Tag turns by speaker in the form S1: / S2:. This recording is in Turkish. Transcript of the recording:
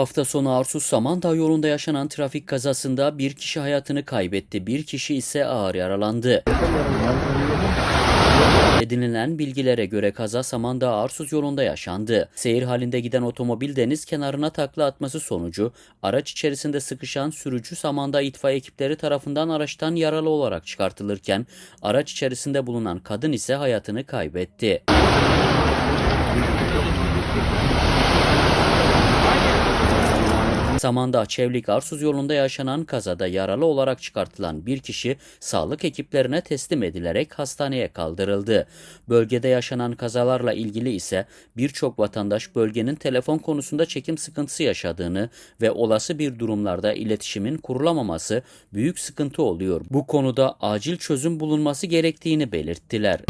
S1: Hafta sonu Arsuz Samandağ yolunda yaşanan trafik kazasında bir kişi hayatını kaybetti, bir kişi ise ağır yaralandı. Edinilen bilgilere göre kaza Samandağ Arsuz yolunda yaşandı. Seyir halinde giden otomobil deniz kenarına takla atması sonucu araç içerisinde sıkışan sürücü Samandağ itfaiye ekipleri tarafından araçtan yaralı olarak çıkartılırken araç içerisinde bulunan kadın ise hayatını kaybetti. Samandağ Çevlik Arsuz yolunda yaşanan kazada yaralı olarak çıkartılan bir kişi sağlık ekiplerine teslim edilerek hastaneye kaldırıldı. Bölgede yaşanan kazalarla ilgili ise birçok vatandaş bölgenin telefon konusunda çekim sıkıntısı yaşadığını ve olası bir durumlarda iletişimin kurulamaması büyük sıkıntı oluyor. Bu konuda acil çözüm bulunması gerektiğini belirttiler.